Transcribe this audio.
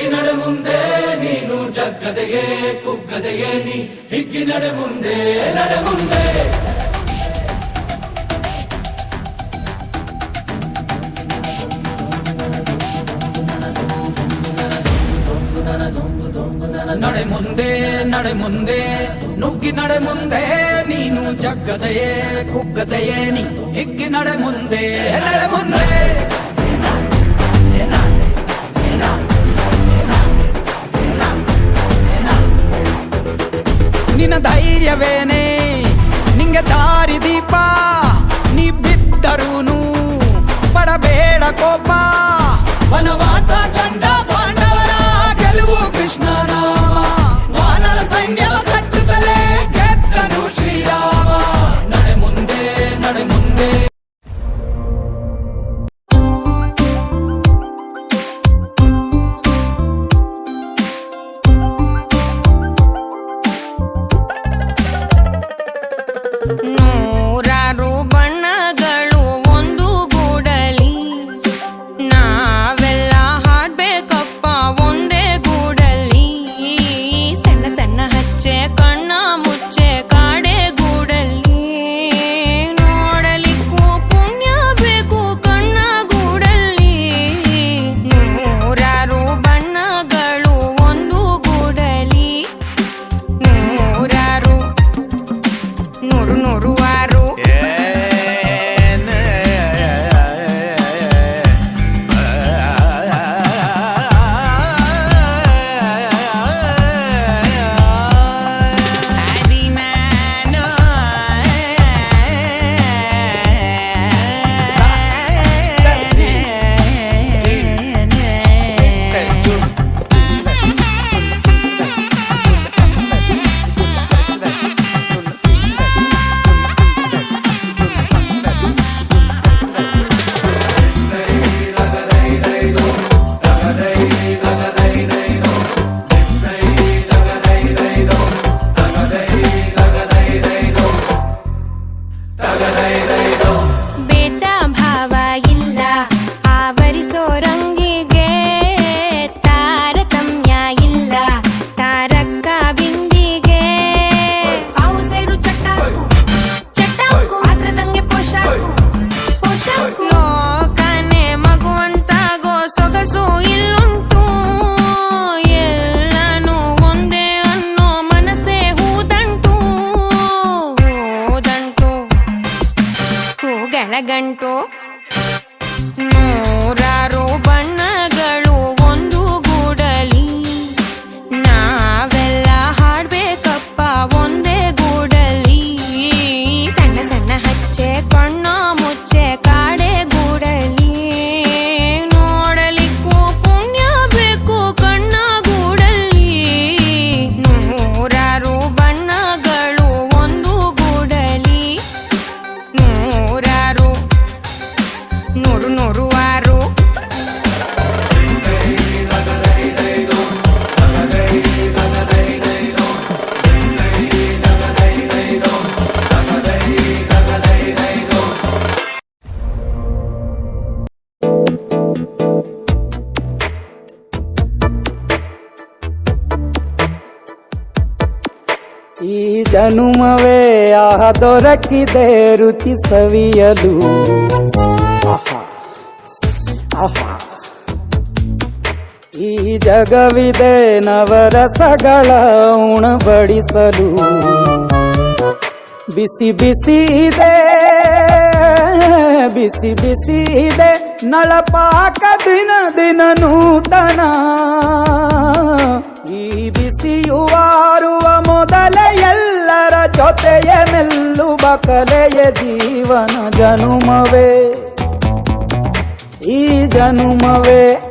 ನುಗ್ಗಿ ನಡೆ ಮುಂದೆ ನೀನು ಜಗ್ಗದೆಯೇ ಕುಗ್ಗದೆಯೇ ನೀ ಹಿಗ್ಗಿ ನಡೆ ಮುಂದೆ ನಡೆ ಮುಂದೆ ನಡೆ ಮುಂದೆ ನಡೆ ಮುಂದೆ ನುಗ್ಗಿ ನಡೆ ಮುಂದೆ ನೀನು ಜಗ್ಗದೆಯೇ ಕುಗ್ಗದೆಯೇ ನೀ ಹಿಗ್ಗಿ ನಡೆ ಮುಂದೆ ನಡೆ ಮುಂದೆ ನಿನ್ನ ಧೈರ್ಯವೇನೆ? ನಿಂಗೆ ದಾರಿ ದೀಪ ನೀ ಬಿದ್ದರೂನು ಪಡಬೇಡ ಕೋಪ. ವನವಾಸ ಕಂಡ कालगण्टो ನೂರು ನೂರು ಆರು ಈ ಜನುಮವೇ ಆಹ ದೊರಕಿದೆ ರುಚಿ ಸವಿಯಲು ಆಹಾ. ಆಹಾ. ಈ ಜಗವಿದೆ ನವರಸಗಳ ಉಣಬಡಿಸಲು. ಬಿಸಿ ಬಿಸಿ ಇದೆ, ಬಿಸಿ ಬಿಸಿ ಇದೆ. ನಳಪಾಕ ದಿನ ದಿನ ನೂತನ. ಈ ಬಿಸಿಯುವಾರುವ ಮೊದಲ ಎಲ್ಲರ ಜೊತೆಯ ಮೆಲ್ಲುವ ಕಲೆಯ ಜೀವನ ಜನುಮವೇ. ઈ જનુમવે